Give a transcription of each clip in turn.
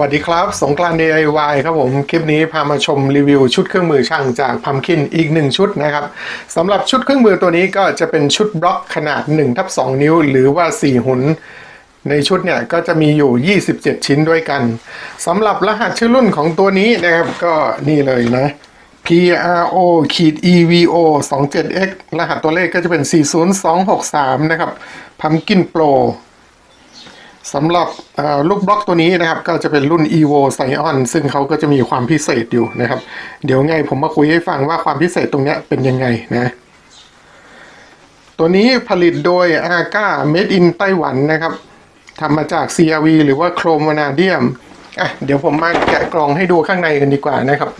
วัสดีครับ สงกรานต์ DIY ครับผม คลิปนี้พามาชมรีวิวชุดเครื่องมือช่างจากพัมคินอีกหนึ่งชุดนะครับสำหรับชุดเครื่องมือตัวนี้ก็จะเป็นชุดบล็อกขนาด1ทับ2นิ้ว หรือว่า 4 หุนในชุดเนี่ยก็จะมีอยู่ 27 ชิ้นด้วยกันสำหรับรหัสชื่อรุ่นของตัวนี้นะครับก็นี่เลยนะ PRO ขีด EVO 27X รหัสตัวเลขก็จะเป็น 40263 นะครับ Pumpkin Pro สำหรับลูกบล็อกตัวนี้นะครับ ก็จะเป็นรุ่น evo Scion ซึ่งเขาก็จะมีความพิเศษอยู่นะครับ เดี๋ยวไงผมมาคุยให้ฟังว่าความพิเศษตรงนี้เป็นยังไงนะตัวนี้ผลิตโดย AGA Made in ไต้หวันนะครับทำมาจาก CRV หรือว่าโครมวานาเดียมอะเดี๋ยวผมมาแกะกล่องให้ดูข้างในกันดีกว่านะครับ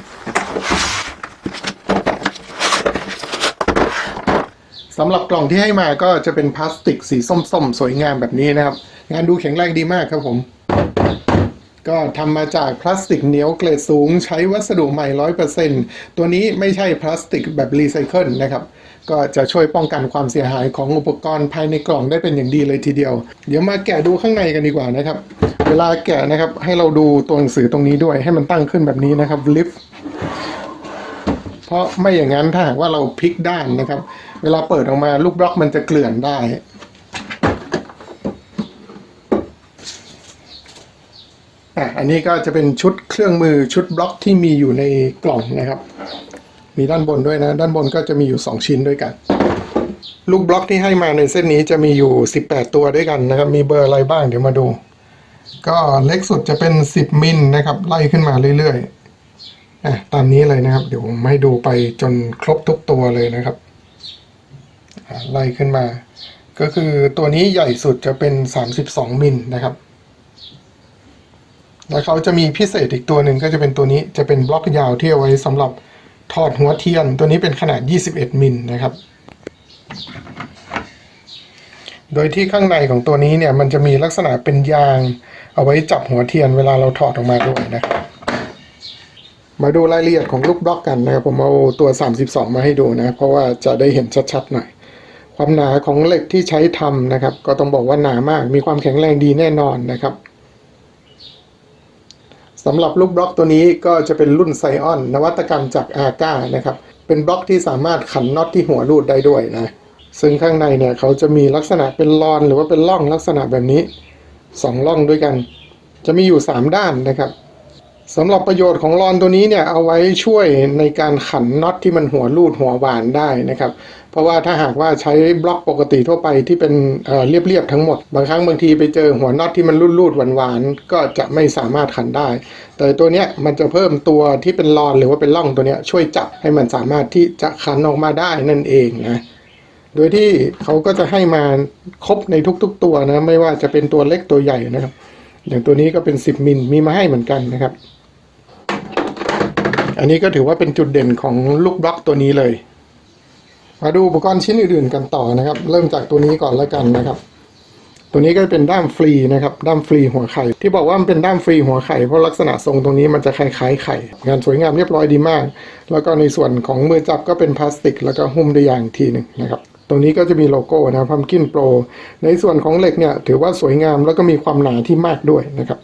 สำหรับกล่องที่ให้มาก็จะเป็นพลาสติกสีส้มๆ สวยงามแบบนี้นะครับ งานดูแข็งแรงดีมากครับผม ก็ทำมาจากพลาสติกเหนียวเกรดสูง ใช้วัสดุใหม่ 100%ตัวนี้ไม่ใช่พลาสติกแบบรีไซเคิลนะครับ ก็จะช่วยป้องกันความเสียหายของอุปกรณ์ภายในกล่องได้เป็นอย่างดีเลยทีเดียว เดี๋ยวมาแกะดูข้างในกันดีกว่านะครับ เวลาแกะนะครับให้เราดูตัวหนังสือตรงนี้ด้วย ให้มันตั้งขึ้นแบบนี้นะครับลิฟต์เพราะไม่อย่างนั้นถ้าหากว่าเราพลิกด้านนะครับ เวลาเปิดออกมาลูกบล็อกมันจะเกลื่อนได้ อะอันนี้ก็จะเป็นชุดเครื่องมือชุดบล็อกที่มีอยู่ในกล่องนะครับ มีด้านบนด้วยนะ ด้านบนก็จะมีอยู่ 2 ชิ้นด้วยกัน ลูกบล็อกที่ให้มาในเส้นนี้จะมีอยู่ 18 ตัวด้วยกันนะครับ มีเบอร์อะไรบ้างเดี๋ยวมาดู ก็เล็กสุดจะเป็น 10 มิลนะครับไล่ขึ้นมาเรื่อยๆอะตามนี้เลยนะครับ เดี๋ยวผมให้ดูไปจนครบทุกตัวเลยนะครับไล่ขึ้นมา ก็คือตัวนี้ใหญ่สุดจะเป็น 32 มิลนะครับ แล้วเขาจะมีพิเศษอีกตัวหนึ่งก็จะเป็นตัวนี้จะเป็นบล็อกยาวที่เอาไว้สำหรับถอดหัวเทียน ตัวนี้เป็นขนาด 21 มิลนะครับ โดยที่ข้างในของตัวนี้เนี่ยมันจะมีลักษณะเป็นยาง เอาไว้จับหัวเทียนเวลาเราถอดออกมาด้วยนะครับมาดูรายละเอียดของลูกบล็อกกันนะครับผมเอาตัว 32 มาให้ดูนะเพราะว่าจะได้เห็นชัดๆหน่อยความหนาของเหล็กที่ใช้ทำนะครับ ก็ต้องบอกว่าหนามากมีความแข็งแรงดีแน่นอนนะครับ สำหรับลูกบล็อกตัวนี้ก็จะเป็นรุ่นไซออนนวัตกรรมจากอาก้านะครับ เป็นบล็อกที่สามารถขันน็อตที่หัวรูดได้ด้วยนะ ซึ่งข้างในเนี่ยเขาจะมีลักษณะเป็นรอนหรือว่าเป็นร่องลักษณะแบบนี้สองร่องด้วยกัน จะมีอยู่ 3 ด้านนะครับ สำหรับประโยชน์ของรอนตัวนี้เนี่ยเอาไว้ช่วยในการขันน็อตที่มันหัวรูดหัวหวานได้นะครับ เพราะว่าถ้าหากว่าใช้บล็อกปกติทั่วไปที่เป็นเเรียบๆทั้งหมด บางครั้งบางทีไปเจอหัวน็อตที่มันรูดๆหวานๆก็จะไม่สามารถขันได้ แต่ตัวเนี้ยมันจะเพิ่มตัวที่เป็นรอนหรือว่าเป็นร่องตัวเนี้ยช่วยจับให้มันสามารถที่จะขันออกมาได้นั่นเองนะโดยที่เขาก็จะให้มาครบในทุกๆตัวนะไม่ว่าจะเป็นตัวเล็กตัวใหญ่นะครับอย่างตัวนี้ก็เป็น 10 มิล มีมาให้เหมือนกันนะครับ อันนี้ก็ถือว่าเป็นจุดเด่นของลูกบล็อกตัวนี้เลย มาดูอุปกรณ์ชิ้นอื่นๆกันต่อนะครับ เริ่มจากตัวนี้ก่อนแล้วกันนะครับ ตัวนี้ก็เป็นด้ามฟรีนะครับ ด้ามฟรีหัวไข่ ที่บอกว่ามันเป็นด้ามฟรีหัวไข่เพราะลักษณะทรงตรงนี้มันจะคล้ายๆไข่ งานสวยงามเรียบร้อยดีมาก แล้วก็ในส่วนของมือจับก็เป็นพลาสติก แล้วก็หุ้มด้วยยางทีหนึ่งนะครับตรงนี้ก็จะมีโลโก้นะพัมกินโปรในส่วนของเหล็กเนี่ยถือว่าสวยงามแล้วก็มีความหนาที่มากด้วยนะครับ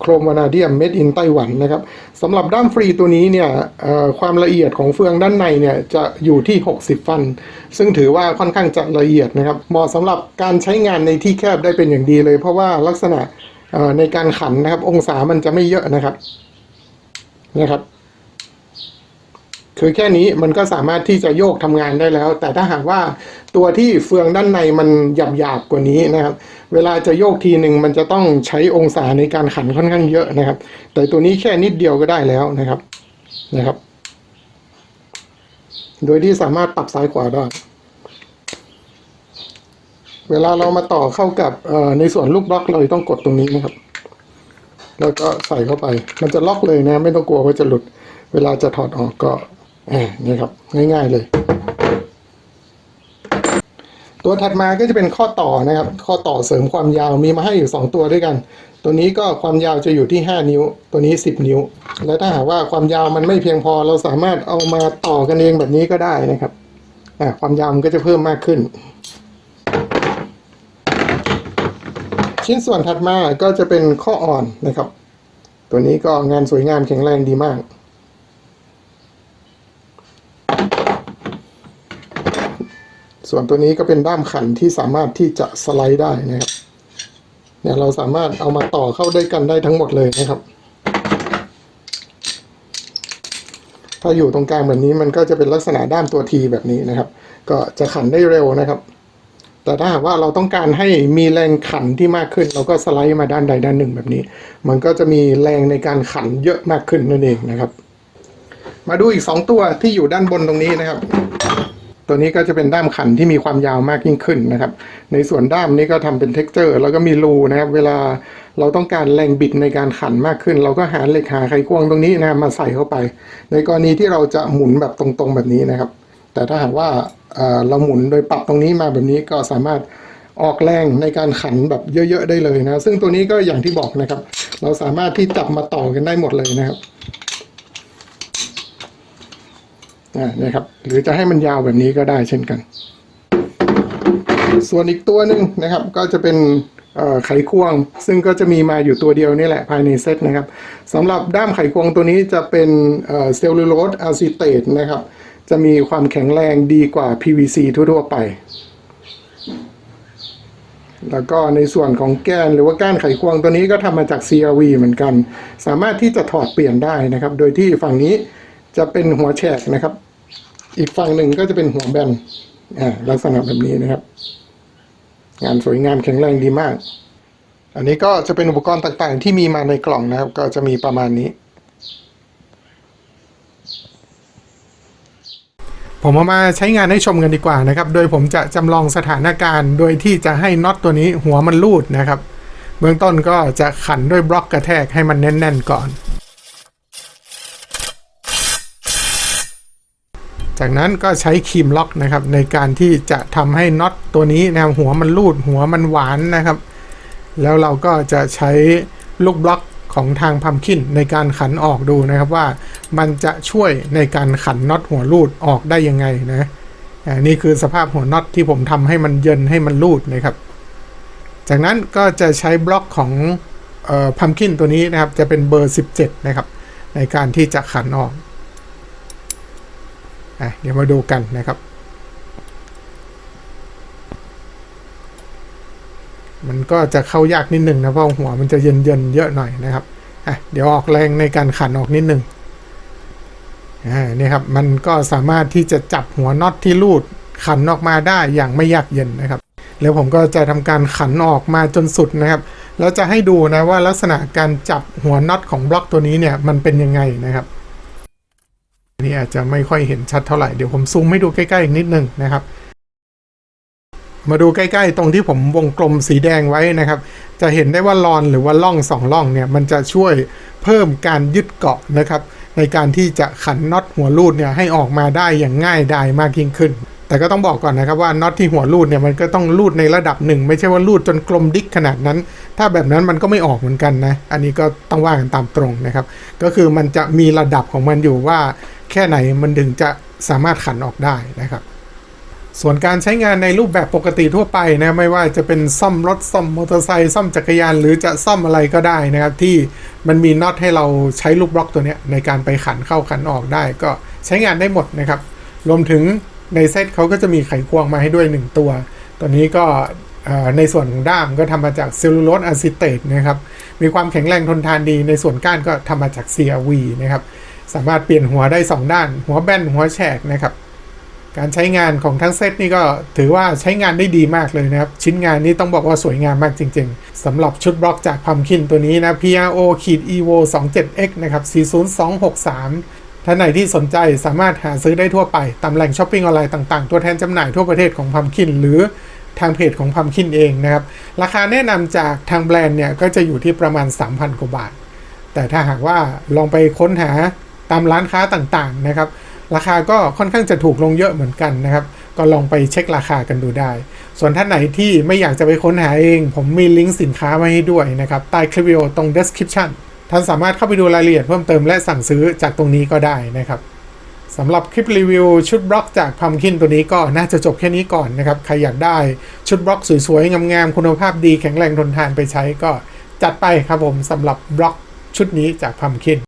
โครมวานาเดียมเมดอินไต้หวันนะครับสำหรับด้ามฟรีตัวนี้เนี่ยความละเอียดของเฟืองด้านในเนี่ยจะอยู่ที่ 60 ฟัน ซึ่งถือว่าค่อนข้างจะละเอียดนะครับเหมาะสำหรับการใช้งานในที่แคบได้เป็นอย่างดีเลย เพราะว่าลักษณะในการขันนะครับองศามันจะไม่เยอะนะครับนะครับ คือแค่นี้มันก็สามารถที่จะโยกทำงานได้แล้ว แต่ถ้าหากว่าตัวที่เฟืองด้านในมันหยาบๆกว่านี้นะครับ เวลาจะโยกทีหนึ่งมันจะต้องใช้องศาในการขันค่อนข้างเยอะนะครับ แต่ตัวนี้แค่นิดเดียวก็ได้แล้วนะครับนะครับ โดยที่สามารถปรับซ้ายขวาได้เวลาเรามาต่อเข้ากับในส่วนลูกบล็อกเราต้องกดตรงนี้นะครับ แล้วก็ใส่เข้าไป มันจะล็อกเลยนะ ไม่ต้องกลัวว่าจะหลุด เวลาจะถอดออกก็ นี่ครับ ง่าย ๆเลย ตัวถัดมาก็จะเป็นข้อต่อนะครับ ข้อต่อเสริมความยาวมีมาให้อยู่ 2 ตัวด้วยกัน ตัวนี้ก็ความยาวจะอยู่ที่ 5 นิ้ว ตัวนี้ 10 นิ้ว และถ้าหากว่าความยาวมันไม่เพียงพอเราสามารถเอามาต่อกันเองแบบนี้ก็ได้นะครับความยาวมันก็จะเพิ่มมากขึ้น ชิ้นส่วนถัดมาก็จะเป็นข้ออ่อนนะครับ ตัวนี้ก็งานสวยงามแข็งแรงดีมาก ส่วนตัวนี้ก็เป็นด้ามขันที่สามารถที่จะสไลด์ได้นะครับ เนี่ยเราสามารถเอามาต่อเข้าด้วยกันได้ทั้งหมดเลยนะครับ ถ้าอยู่ตรงกลางแบบนี้มันก็จะเป็นลักษณะด้ามตัวทีแบบนี้นะครับ ก็จะขันได้เร็วนะครับ แต่ถ้าหากว่าเราต้องการให้มีแรงขันที่มากขึ้น เราก็สไลด์มาด้านใดด้านหนึ่งแบบนี้ มันก็จะมีแรงในการขันเยอะมากขึ้นนั่นเองนะครับ มาดูอีก 2 ตัวที่อยู่ด้านบนตรงนี้นะครับ ตัวนี้ก็จะเป็นด้ามขันที่มีความยาวมากยิ่งขึ้นนะครับ ในส่วนด้ามนี้ก็ทำเป็นเท็กเจอร์ แล้วก็มีรูนะครับ เวลาเราต้องการแรงบิดในการขันมากขึ้น เราก็หาเหล็กหาไขควงตรงนี้นะมาใส่เข้าไป ในกรณีที่เราจะหมุนแบบตรงๆแบบนี้นะครับ แต่ถ้าหากว่าเราหมุนโดยปรับตรงนี้มาแบบนี้ก็สามารถออกแรงในการขันแบบเยอะ ๆ ได้เลยนะ ซึ่งตัวนี้ก็อย่างที่บอกนะครับ เราสามารถที่จับมาต่อกันได้หมดเลยนะครับอ่า นะครับ หรือจะให้มันยาวแบบนี้ก็ได้เช่นกัน ส่วนอีกตัวหนึ่งนะครับ ก็จะเป็นไขควง ซึ่งก็จะมีมาอยู่ตัวเดียวนี่แหละภายในเซตนะครับสำหรับด้ามไขควงตัวนี้จะเป็นเซลลูโลสอะซิเตตนะครับ จะมีความแข็งแรงดีกว่า PVC ทั่วๆไป แล้วก็ในส่วนของแกนหรือว่าก้านไขควงตัวนี้ก็ทำมาจาก CRV เหมือนกัน สามารถที่จะถอดเปลี่ยนได้นะครับ โดยที่ฝั่งนี้จะเป็นหัวแฉกนะครับ อีกฝั่งหนึ่งก็จะเป็นหัวแบนอ่าลักษณะแบบนี้นะครับ งานสวยงามแข็งแรงดีมาก อันนี้ก็จะเป็นอุปกรณ์ต่างๆ ที่มีมาในกล่องนะครับ ก็จะมีประมาณนี้ ผมเอามาใช้งานให้ชมกันดีกว่านะครับ โดยผมจะจำลองสถานการณ์ โดยที่จะให้น็อตตัวนี้หัวมันรูดนะครับ เบื้องต้นก็จะขันด้วยบล็อกกระแทกให้มันแน่น ๆ ก่อน จากนั้นก็ใช้ครีมล็อกนะครับ ในการที่จะทำให้น็อตตัวนี้นะครับหัวมันรูดหัวมันหวานนะครับ แล้วเราก็จะใช้ลูกบล็อกของทางพัมคินในการขันออกดูนะครับว่ามันจะช่วยในการขันน็อตหัวรูดออกได้ยังไงนะอ่านี่คือสภาพหัวน็อตที่ผมทำให้มันเยินให้มันรูดนะครับ จากนั้นก็จะใช้บล็อกของพัมคินตัวนี้นะครับ จะเป็นเบอร์ 17 นะครับ ในการที่จะขันออก อะเดี๋ยวมาดูกันนะครับ มันก็จะเข้ายากนิดหนึ่งนะเพราะหัวมันจะเย็นๆเยอะหน่อยนะครับอะเดี๋ยวออกแรงในการขันออกนิดหนึ่งอ่านี่ครับมันก็สามารถที่จะจับหัวน็อตที่รูดขันออกมาได้อย่างไม่ยากเย็นนะครับ แล้วผมก็จะทำการขันออกมาจนสุดนะครับ แล้วจะให้ดูนะว่าลักษณะการจับหัวน็อตของบล็อกตัวนี้เนี่ยมันเป็นยังไงนะครับ นี่อาจจะไม่ค่อยเห็นชัดเท่าไหร่ เดี๋ยวผมซูมให้ดูใกล้ๆอีกนิดหนึงนะครับ มาดูใกล้ๆ ตรงที่ผมวงกลมสีแดงไว้นะครับ จะเห็นได้ว่าลอนหรือว่าล่องสองล่องเนี่ยมันจะช่วยเพิ่มการยึดเกาะนะครับ ในการที่จะขันน็อตหัวรูดเนี่ยให้ออกมาได้อย่างง่ายดายมากยิ่งขึ้น แต่ก็ต้องบอกก่อนนะครับว่าน็อตที่หัวรูดเนี่ยมันก็ต้องรูดในระดับหนึ่งไม่ใช่ว่ารูดจนกลมดิกขนาดนั้น ถ้าแบบนั้นมันก็ไม่ออกเหมือนกันนะ อันนี้ก็ต้องว่ากันตามตรงนะครับ ก็คือมันจะมีระดับของมันอยู่ว่า แค่ไหนมันถึงจะสามารถขันออกได้นะครับ ส่วนการใช้งานในรูปแบบปกติทั่วไปนะไม่ว่าจะเป็นซ่อมรถซ่อมมอเตอร์ไซค์ซ่อมจักรยาน หรือจะซ่อมอะไรก็ได้นะครับ ที่มันมีน็อตให้เราใช้ลูกบล็อกตัวนี้ในการไปขันเข้าขันออกได้ ก็ใช้งานได้หมดนะครับ รวมถึงในเซตเขาก็จะมีไขควงมาให้ด้วย 1 ตัว ตัวนี้ก็ในส่วนของด้ามก็ทำมาจากเซลลูโลสอะซิเตตนะครับ มีความแข็งแรงทนทานดี ในส่วนก้านก็ทำมาจาก CRV นะครับ สามารถเปลี่ยนหัวได้ 2 ด้าน หัวแบนหัวแฉกนะครับ การใช้งานของทั้งเซตนี่ก็ถือว่าใช้งานได้ดีมากเลยนะครับ ชิ้นงานนี้ต้องบอกว่าสวยงามมากจริง ๆสำหรับชุดบล็อกจากพัมคินตัวนี้นะ PRO ขีด EVO 27X นะครับ 40263ท่านไหนที่สนใจสามารถหาซื้อได้ทั่วไป ตามแหล่งช้อปปิ้งออนไลน์ต่างๆ ตัวแทนจำหน่ายทั่วประเทศของพัมคินหรือทางเพจของพัมคินเองนะครับ ราคาแนะนำจากทางแบรนด์เนี่ย ก็จะอยู่ที่ประมาณ 3,000 กว่าบาท แต่ถ้าหากว่าลองไปค้นหา ตามร้านค้าต่างๆนะครับราคาก็ค่อนข้างจะถูกลงเยอะเหมือนกันนะครับ ก็ลองไปเช็คราคากันดูได้ ส่วนท่านไหนที่ไม่อยากจะไปค้นหาเอง ผมมีลิงก์สินค้ามาให้ด้วยนะครับ ใต้คลิปวิดีโอตรง description ท่านสามารถเข้าไปดูรายละเอียดเพิ่มเติมและสั่งซื้อจากตรงนี้ก็ได้นะครับสำหรับคลิปรีวิวชุดบล็อกจากพัมคินตัวนี้ก็น่าจะจบแค่นี้ก่อนนะครับ ใครอยากได้ชุดบล็อกสวยๆงามๆคุณภาพดีแข็งแรงทนทานไปใช้ก็จัดไปครับผมสำหรับบล็อกชุดนี้จากพัมคิน